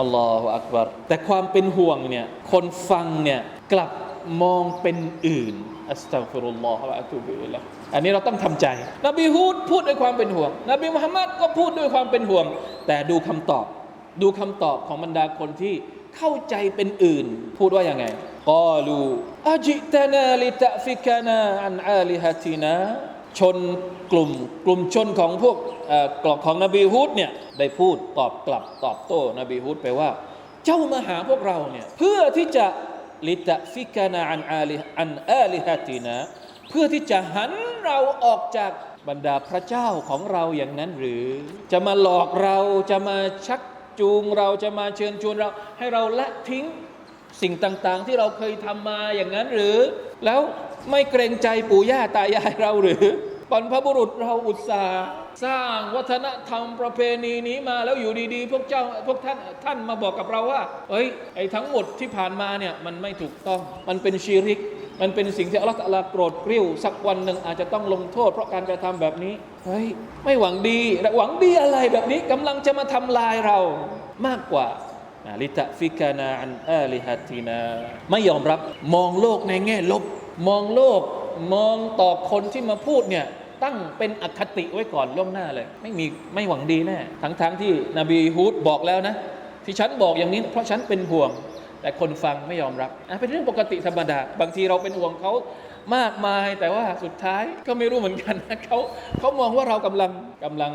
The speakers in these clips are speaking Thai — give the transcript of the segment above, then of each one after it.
อัลลอฮฺอักบารแต่ความเป็นห่วงเนี่ยคนฟังเนี่ยกลับมองเป็นอื่นอัสตัฟิรุลลอฮฺวะอะตูบิอิลัยฮ์อันนี้เราต้องทำใจ นบีฮูดพูดด้วยความเป็นห่วง นบีมุฮัมมัดก็พูดด้วยความเป็นห่วง แต่ดูคำตอบ ดูคำตอบของบรรดาคนที่เข้าใจเป็นอื่น พูดว่าอยังไงกอลูอาจิตนาลิตะฟิกานาอันอาลิฮตินาชนกลุ่มกลุ่มชนของพวกเอ่อกของนบีฮูดเนี่ย ได้พูดตอบกลับตอบโต้นบีฮูดไปว่า เจ้ามาหาพวกเราเนี่ยเพื่อที่จะลิตะฟิกานาอันอาลิอันอาลิฮะตินาเพื่อที่จะหันเราออกจากบรรดาพระเจ้าของเราอย่างนั้นหรือ จะมาหลอกเราจะมาชักจูงเราจะมาเชิญชวนเรา ให้เราละทิ้งสิ่งต่างๆ ที่เราเคยทำมาอย่างนั้นหรือ แล้วไม่เกรงใจปู่ย่าตายายเราหรือ บรรพบุรุษเราอุตส่าห์สร้างวัฒนธรรมประเพณีนี้มาแล้วอยู่ดีๆ พวกเจ้าพวกท่านท่านมาบอกกับเราว่าเฮ้ยไอ้ทั้งหมดที่ผ่านมาเนี่ยมันไม่ถูกต้องมันเป็นชีริก มันเป็นสิ่งที่อัลลอฮฺตะอาลาโกรธกริ้ว สักวันหนึ่งอาจจะต้องลงโทษ เพราะการกระทำแบบนี้เฮ้ยไม่หวังดีหวังดีอะไรแบบนี้กำลังจะมาทำลายเรามากกว่าลิตะฟิกานาอันอาลิฮัตินาไม่ยอมรับมองโลกในแง่ลบ มองโลกมองต่อคนที่มาพูดเนี่ย ตั้งเป็นอคติไว้ก่อนล่วงหน้าเลย ไม่มีไม่หวังดีแน่ทั้งๆทที่นบีฮูดบอกแล้วนะ ที่ฉันบอกอย่างนี้ เพราะฉันเป็นห่วง แต่คนฟังไม่ยอมรับอะเป็นเรื่องปกติธรรมดา บางทีเราเป็นห่วงเขามากมาย แต่ว่าสุดท้ายก็ไม่รู้เหมือนกันนะเขาเขามองว่าเรากำลังกำลัง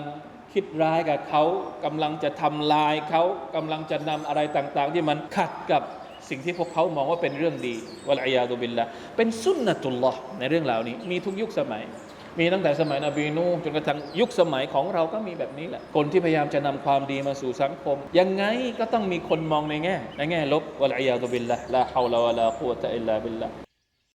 คิดร้ายกับเขากำลังจะทำลายเขากำลังจะนำอะไรต่าง ๆ ที่มันขัดกับสิ่งที่พวกเขามองว่าเป็นเรื่องดีวะลัยยาตุบิลละเป็นสุนนะตุลลอฮ์ในเรื่องเหล่านี้มีทุกยุคสมัย มีตั้งแต่สมัยนบีนูจนกระทั่งยุคสมัยของเราก็มีแบบนี้แหละ คนที่พยายามจะนำความดีมาสู่สังคม ยังไงก็ต้องมีคนมองในแง่ในแง่ลบวะลัยยาตุบิลละลาฮาวลาวะลากุวะตะอิลลาบิลละ